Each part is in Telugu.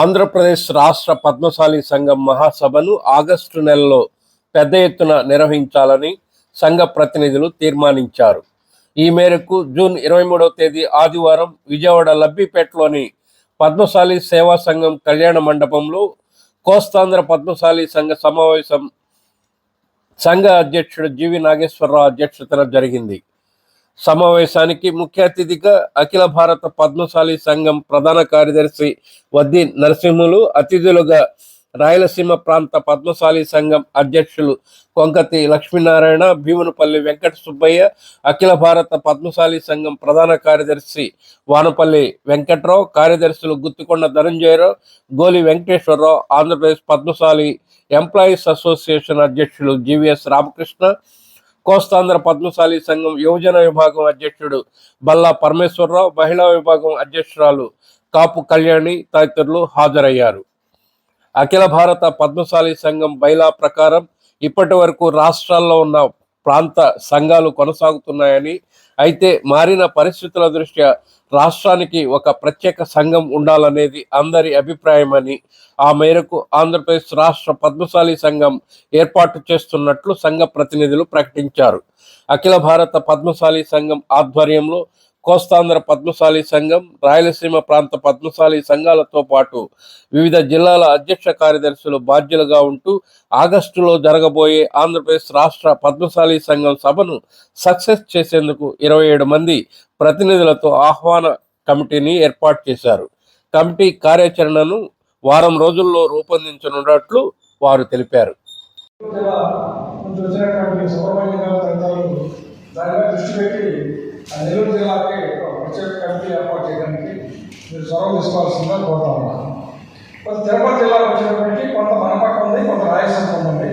ఆంధ్రప్రదేశ్ రాష్ట్ర పద్మశాలి సంఘం మహాసభను ఆగస్టు నెలలో పెద్ద ఎత్తున నిర్వహించాలని సంఘ ప్రతినిధులు తీర్మానించారు. ఈ మేరకు జూన్ ఇరవై మూడవ తేదీ ఆదివారం విజయవాడ లబ్బిపేటలోని పద్మశాలి సేవా సంఘం కళ్యాణ మండపంలో కోస్తాంధ్ర పద్మశాలి సంఘ సమావేశం సంఘ అధ్యక్షుడు జీవి నాగేశ్వరరావు అధ్యక్షతన జరిగింది. సమావేశానికి ముఖ్య అతిథిగా అఖిల భారత పద్మశాలి సంఘం ప్రధాన కార్యదర్శి వద్ది నరసింహులు అతిథులుగా రాయలసీమ ప్రాంత పద్మశాలి సంఘం అధ్యక్షులు కొంకతి లక్ష్మీనారాయణ భీమునపల్లి వెంకట సుబ్బయ్య అఖిల భారత పద్మశాలి సంఘం ప్రధాన కార్యదర్శి వానపల్లి వెంకట్రావు కార్యదర్శులు గుత్తికొండ ధనంజయరావు గోలి వెంకటేశ్వరరావు ఆంధ్రప్రదేశ్ పద్మశాలి ఎంప్లాయీస్ అసోసియేషన్ అధ్యక్షులు జీవీఎస్ రామకృష్ణ కోస్తాంధ్ర పద్మశాలి సంఘం యువజన విభాగం అధ్యక్షుడు బల్లా పరమేశ్వరరావు మహిళా విభాగం అధ్యక్షురాలు కాపు కళ్యాణి తదితరులు హాజరయ్యారు. అఖిల భారత పద్మశాలి సంఘం బైలా ప్రకారం ఇప్పటి వరకు రాష్ట్రాల్లో ఉన్న ప్రాంత సంఘాలు కొనసాగుతున్నాయని అయితే మారిన పరిస్థితుల దృష్ట్యా రాష్ట్రానికి ఒక ప్రత్యేక సంఘం ఉండాలనేది అందరి అభిప్రాయమని ఆ మేరకు ఆంధ్రప్రదేశ్ రాష్ట్ర పద్మశాలి సంఘం ఏర్పాటు చేస్తున్నట్లు సంఘ ప్రతినిధులు ప్రకటించారు. అఖిల భారత పద్మశాలి సంఘం ఆధ్వర్యంలో కోస్తాంధ్ర పద్మశాలి సంఘం రాయలసీమ ప్రాంత పద్మశాలి సంఘాలతో పాటు వివిధ జిల్లాల అధ్యక్ష కార్యదర్శులు బాధ్యులుగా ఉంటూ ఆగస్టులో జరగబోయే ఆంధ్రప్రదేశ్ రాష్ట్ర పద్మశాలి సంఘం సభను సక్సెస్ చేసేందుకు ఇరవై ఏడు మంది ప్రతినిధులతో ఆహ్వాన కమిటీని ఏర్పాటు చేశారు. కమిటీ కార్యాచరణను వారం రోజుల్లో రూపొందించనున్నట్లు వారు తెలిపారు. దృష్టి పెట్టి నెల్లూరు జిల్లాకి ఒక ప్రత్యేక కమిటీ ఏర్పాటు చేయడానికి మీరు చొరవ తీసుకోవాల్సిందిగా కోరుతా ఉన్నాను కొంత తిరుపతి జిల్లాకు వచ్చినటువంటి కొంత మన పక్క ఉంది కొంత రాయలసీమ ఉంది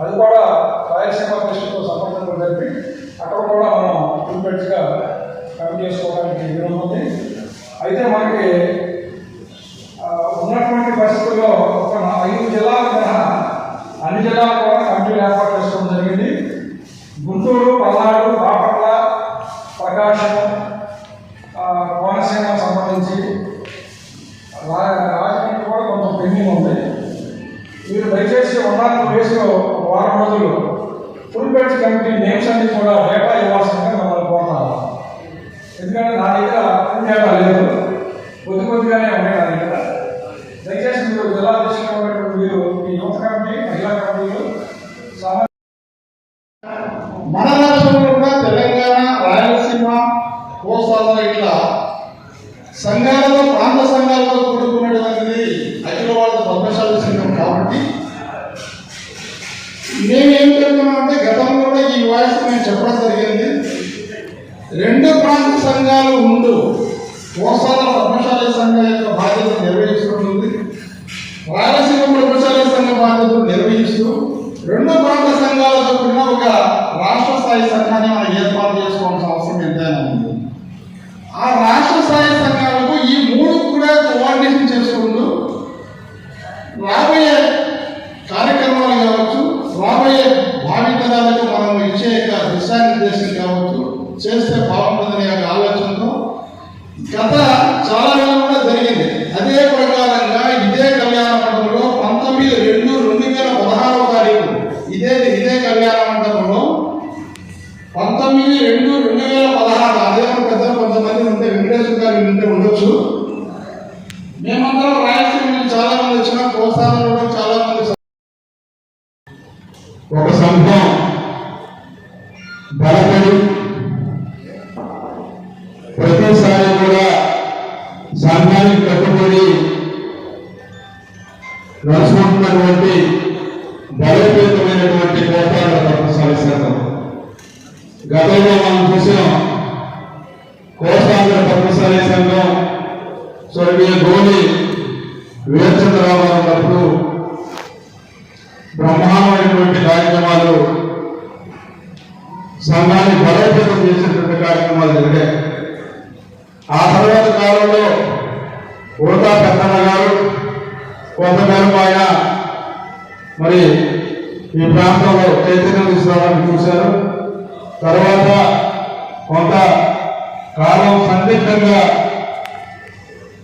అది కూడా రాయలసీమ దృష్టితో సంబంధం జరిపి అక్కడ కూడా మనం ఫుల్పెడ్స్గా కమిటీ చేసుకోవడానికి వీలు ఉంది అయితే మనకి ఆ, ఉన్నటువంటి పరిస్థితుల్లో ఒక నా- ఐదు జిల్లాలు మినహా అన్ని జిల్లాలు కూడా కమిటీలు ఏర్పాటు చేసుకోవడం జరిగింది గుంటూరు పల్నాడు బాపట్ల ప్రకాశం ఆ, కోనసీమ సంబంధించి రా కూడా కొంత పెండింగ్ ఉంది. మీరు దయచేసి వన్ ఆర్ వారం రోజులు. ఫుల్ బెడ్స్ కమిటీ నేమ్స్ అన్ని కూడా డేటా ఇవ్వాల్సిందిగా మిమ్మల్ని కోరుతాను. ఎందుకంటే నా దగ్గర ఫుల్ డేటా లేదు. కొద్ది కొద్దిగానే ఉన్నాయి నా దగ్గర. దయచేసి మీరు జిల్లా అధ్యక్షులు మీరు ఈ యువత కమిటీ మహిళా కమిటీలు మన రాష్ట్రంలో కూడా తెలంగాణ కోస్తాంధ్ర ఇట్లా సంఘాలతో ప్రాంత సంఘాలతో కూడుకున్నటువంటిది అఖిల వాళ్ళ పద్మశాల సంఘం కాబట్టి మేమేం చెప్తున్నామంటే గతంలో కూడా ఈ వాయిస్ మేము చెప్పడం జరిగింది. రెండు ప్రాంత సంఘాలు ఉండు కోసాల వీరచంద్రరావు గారు ఉన్నప్పుడు బ్రహ్మాండమైనటువంటి కార్యక్రమాలు సంఘాన్ని బలోపేతం చేసేటువంటి కార్యక్రమాలు జరిగాయి. ఆ తర్వాత కాలంలో ఓటా పెద్దమ్మ గారు కొంతకాలం ఆయన మరి ఈ ప్రాంతంలో చైతన్యం తీసుకురావడానికి చూశారు. తర్వాత కొంత కాలం సందిగ్ధంగా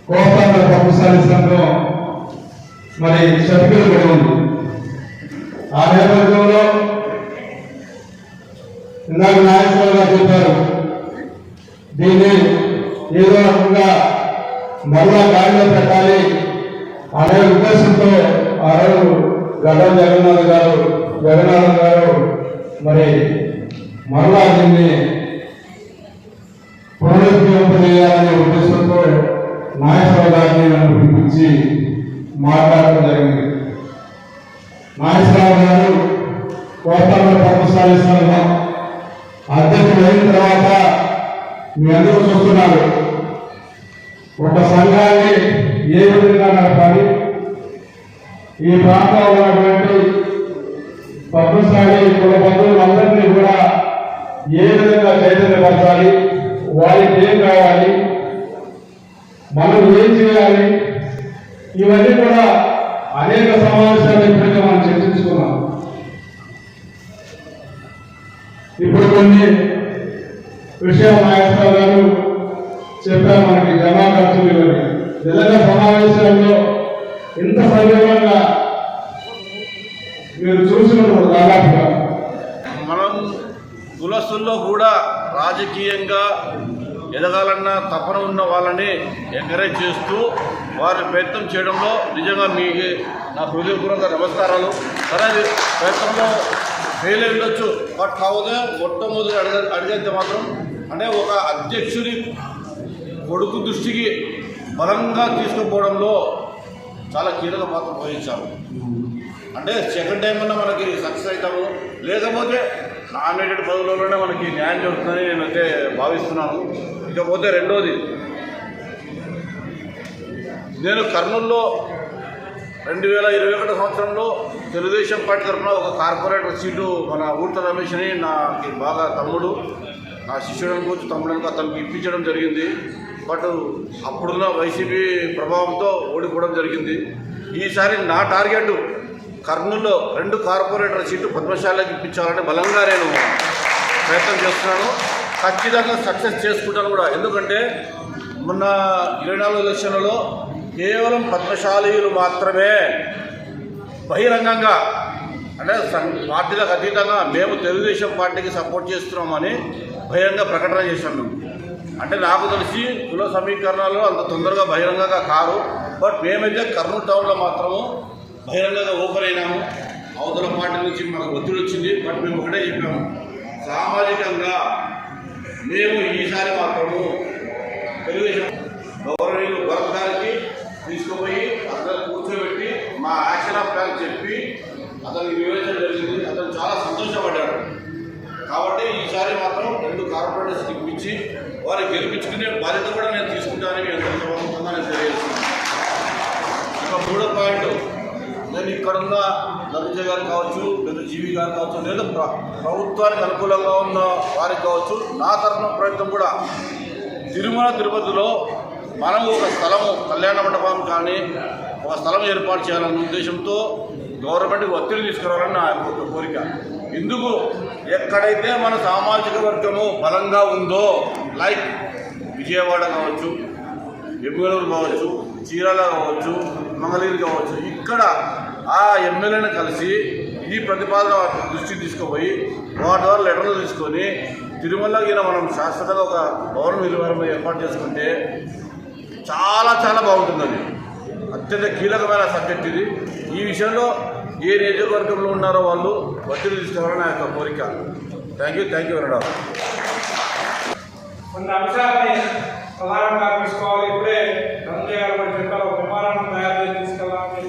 కోస్తాంధ్ర పద్మశాలి సంఘం మరి సర్టిఫికెట్ కూడా ఉంది ఆ నేపథ్యంలో ఇందాక నాయకులు గారు చెప్పారు దీన్ని ఏదో రకంగా మరలా గాడిలో పెట్టాలి అనే ఉద్దేశంతో ఆ రోజు గడ్డం జగన్నాథ్ గారు జగన్నాథ్ గారు మరి మరలా దీన్ని ఈ ప్రాంతంలో ఉన్నటువంటి పద్మశాలి కుల బంధువులందరినీ కూడా ఏ విధంగా చైతన్యపరచాలి వారికి ఏం కావాలి మనం ఏం చేయాలి ఇవన్నీ కూడా అనేక సమావేశాలు ఇప్పటికే మనం చర్చించుకున్నాం. ఇప్పుడు కొన్ని విషయాలు నాగేశ్వర గారు చెప్పారు మనకి జమా ఖర్చులు ఇవన్నీ నిజంగా చూసినప్పుడు దాదాపుగా మనం కులస్తుల్లో కూడా రాజకీయంగా ఎదగాలన్న తపన ఉన్న వాళ్ళని ఎంకరేజ్ చేస్తూ వారి ప్రయత్నం చేయడంలో నిజంగా మీ నా హృదయపూర్వక నమస్కారాలు. సరే ప్రయత్నంలో ఫెయిల్ అయి బట్ కాకపోతే మొట్టమొదటి అడగ అడిగేది మాత్రం అంటే ఒక అధ్యక్షుడి కొడుకు దృష్టికి బలంగా తీసుకుపోవడంలో చాలా కీలక పాత్ర వహించాము అంటే సెకండ్ టైం అన్నా మనకి సక్సెస్ అవుతాము. లేకపోతే నామినేటెడ్ పదవులలోనే మనకి న్యాయం జరుగుతుందని నేనైతే భావిస్తున్నాను. ఇకపోతే రెండోది నేను కర్నూలులో రెండు వేల ఇరవై ఒకటో సంవత్సరంలో తెలుగుదేశం పార్టీ తరఫున ఒక కార్పొరేటర్ సీటు మన ఊర్త రమేష్ అని నాకు బాగా తమ్ముడు నా శిష్యుడు అనుకోవచ్చు తమ్ముడు అనుకో అతనికి ఇప్పించడం జరిగింది. బట్ అప్పుడున్న వైసీపీ ప్రభావంతో ఓడిపోవడం జరిగింది. ఈసారి నా టార్గెట్ కర్నూలులో రెండు కార్పొరేటర్ సీటు పద్మశాలకు ఇప్పించాలని బలంగా నేను ప్రయత్నం చేస్తున్నాను. ఖచ్చితంగా సక్సెస్ చేసుకుంటాను కూడా. ఎందుకంటే మొన్న ఇరవై నాలుగు ఎలక్షన్లలో కేవలం పద్మశాలీలు మాత్రమే బహిరంగంగా అంటే సం- పార్టీలకు అతీతంగా మేము తెలుగుదేశం పార్టీకి సపోర్ట్ చేస్తున్నామని బహిరంగ ప్రకటన చేశాం మేము. అంటే నాకు తెలిసి కుల సమీకరణాలు అంత తొందరగా బహిరంగంగా కారు. బట్ మేమైతే కర్నూలు టౌన్లో మాత్రము బహిరంగంగా ఓపెన్ అయినాము అవతల పార్టీ నుంచి మాకు ఒత్తిడి వచ్చింది బట్ మేము ఒకటే చెప్పాము. సామాజికంగా మేము ఈసారి మాత్రము తెలుగుదేశం గౌరవీయులు భరత్ గారికి తీసుకుపోయి అతను కూర్చోబెట్టి మా యాక్షన్ ఆఫ్ ప్లాన్ చెప్పి అతనికి వివరించడం జరిగింది. అతను చాలా సంతోషపడ్డాడు. కాబట్టి ఈసారి మాత్రం రెండు కార్పొరేటర్స్ ఇప్పించి వారిని గెలిపించుకునే బాధ్యత కూడా నేను తీసుకుంటానని మీ అందరికీ సభాముఖంగా తెలియజేస్తున్నాను. ఇక మూడో పాయింట్ ఎక్కడున్న ఇక్కడున్న గారు కావచ్చు లేదా జీవి గారు కావచ్చు లేదా ప్ర- ప్రభుత్వానికి అనుకూలంగా ఉన్న వారికి కావచ్చు నా తరఫున ప్రయత్నం కూడా తిరుమల తిరుపతిలో మనం ఒక స్థలము కళ్యాణ మండపం కానీ ఒక స్థలం ఏర్పాటు చేయాలన్న ఉద్దేశంతో గవర్నమెంట్కి ఒత్తిడి తీసుకురావాలని నా యొక్క కోరిక. ఎందుకు ఎక్కడైతే మన సామాజిక వర్గము బలంగా ఉందో లైక్ విజయవాడ కావచ్చు ఎమ్మెల్యేలు కావచ్చు చీరాల కావచ్చు మంగళగిరి కావచ్చు ఇక్కడ ఆ ఎమ్మెల్యేని కలిసి ఈ ప్రతిపాదన దృష్టికి తీసుకుపోయి వాటి ద్వారా లెటర్లు తీసుకొని తిరుమలకి మనం శాశ్వతంగా ఒక భవనం నిర్వహణ ఏర్పాటు చేసుకుంటే చాలా చాలా బాగుంటుంది అది అత్యంత కీలకమైన సబ్జెక్ట్ ఇది. ఈ విషయంలో ఏ నియోజకవర్గంలో ఉన్నారో వాళ్ళు ఒత్తిడి తీసుకోవాలని నా యొక్క కోరిక. Thank you thank you very కొన్ని అంశాలని ప్రధానంగా తీసుకోవాలి. ఇప్పుడే రంజయ్య గారు కూడా చెప్పారు ఒక విమానం తయారు చేసి తీసుకెళ్ళాలని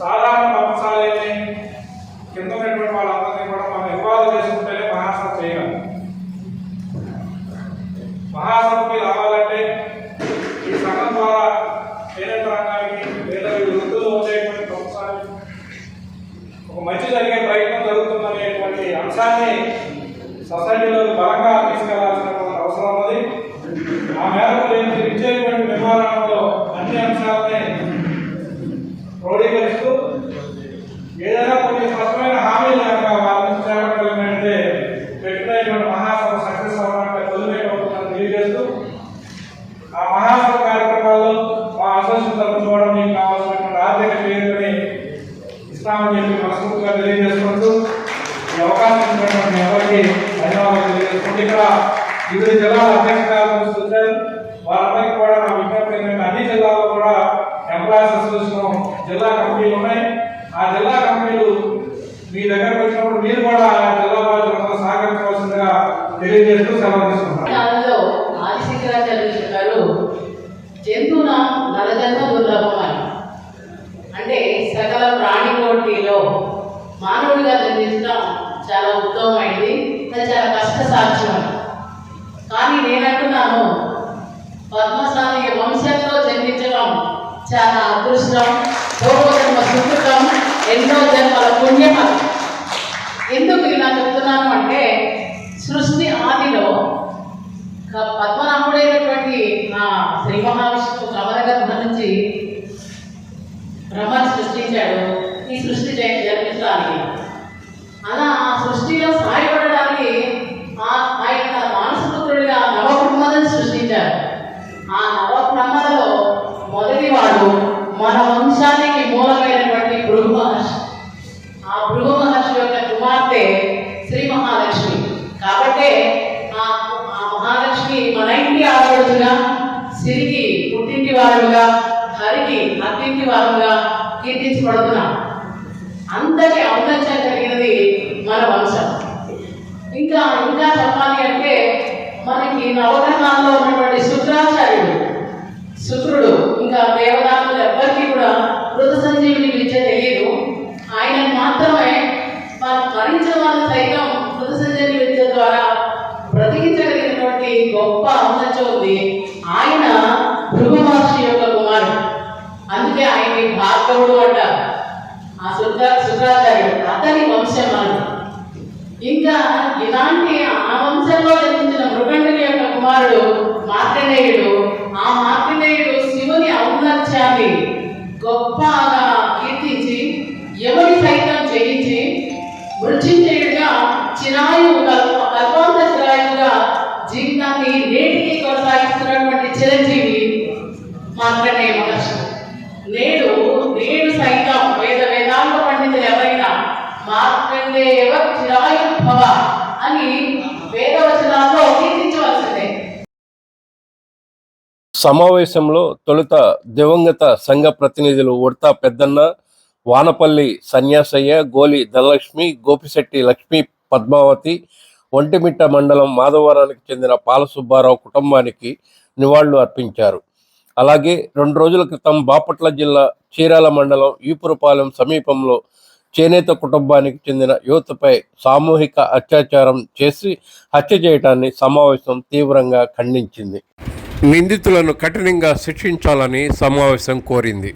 సాధారణ వంశాలని కింద ఉన్నటువంటి వాళ్ళందరినీ కూడా మనం వివాదం చేసుకుంటేనే మహాసభ చేయాలి. మహాసభకి రావాలంటే ఈ సంఘం ద్వారా చేనేత రంగానికి ఆ మహాసభ కార్యక్రమాల్లో మా అసోసియేషన్ తరపు చూడడం మీకు కావాల్సినటువంటి ఆర్థిక పేరుని ఇస్తామని చెప్పి మనస్ఫూర్తిగా తెలియజేసుకుంటూ ఈ అవకాశం ఇచ్చినటువంటి ఎవరికి ధన్యవాదాలు తెలియజేసుకుంటూ ఇక్కడ వివిధ జిల్లాల అధ్యక్షురాలు వచ్చారు వారందరికీ కూడా నా విజ్ఞప్తి ఏంటంటే అన్ని జిల్లాల్లో కూడా ఎంప్లాయీస్ అసోసియేషన్ జిల్లా కమిటీలు ఉన్నాయి. ఆ జిల్లా కంపెనీలు మీ దగ్గరకు వచ్చినప్పుడు మీరు కూడా జిల్లా బాధ్యులందరూ సహకరించవలసిందిగా తెలియజేస్తూ సెలవు చాలా అదృష్టం. పూర్వజన్మ సుకృతం ఎన్నో జన్మల పుణ్యం ఎందుకు ఇలా చెప్తున్నాను అంటే సృష్టి ఆదిలో పద్మనాభుడైనటువంటి ఆ శ్రీ మహావిష్ణువు కమలగర్భ నుంచి బ్రహ్మని సృష్టించాడు. ఈ సృష్టి జ- అలా ఆ సృష్టిలో సాయపడడానికి ఆ ఆయన తన మానసపుత్రుడిగా నవబ్రహ్మలను సృష్టించారు ఆ నవ ఇంకా ఇంకా చెప్పాలి అంటే మనకి నవగ్రహాల్లో ఉన్నటువంటి శుక్రాచార్యుడు. శుక్రుడు ఇంకా దేవదానులు ఎవ్వరికీ కూడా మృత సంజీవిని విద్య తెలియదు ఆయన మాత్రమే మన మరించిన వాళ్ళు సైతం మృత సంజీవిని విద్య ద్వారా బ్రతికించగలిగినటువంటి గొప్ప అంశం ఉంది యొక్క మార్కండేయుడు ఆ మార్కండేయుడు శివుని ఔన్నత్యాన్ని గొప్పగా కీర్తించి ఎవరి సైతం జయించి మృత్యుంజయుడిగా చిరాయు కల్ప కల్పాంత చిరాయుగా జీవితాన్ని నేటికి కొనసాగిస్తున్నటువంటి చిరంజీవి మార్కండేయ సమావేశంలో తొలుత దివంగత సంఘ ప్రతినిధులు ఉడతా పెద్దన్న వానపల్లి సన్యాసయ్య గోలి ధనలక్ష్మి గోపిశెట్టి లక్ష్మీ పద్మావతి ఒంటిమిట్ట మండలం మాధవరానికి చెందిన పాలసుబ్బారావు కుటుంబానికి నివాళులు అర్పించారు. అలాగే రెండు రోజుల క్రితం బాపట్ల జిల్లా చీరాల మండలం ఈపురపాలెం సమీపంలో చేనేత కుటుంబానికి చెందిన యువతపై సామూహిక అత్యాచారం చేసి హత్య చేయడాన్ని సమావేశం తీవ్రంగా ఖండించింది. నిందితులను కఠినంగా శిక్షించాలని సమావేశం కోరింది.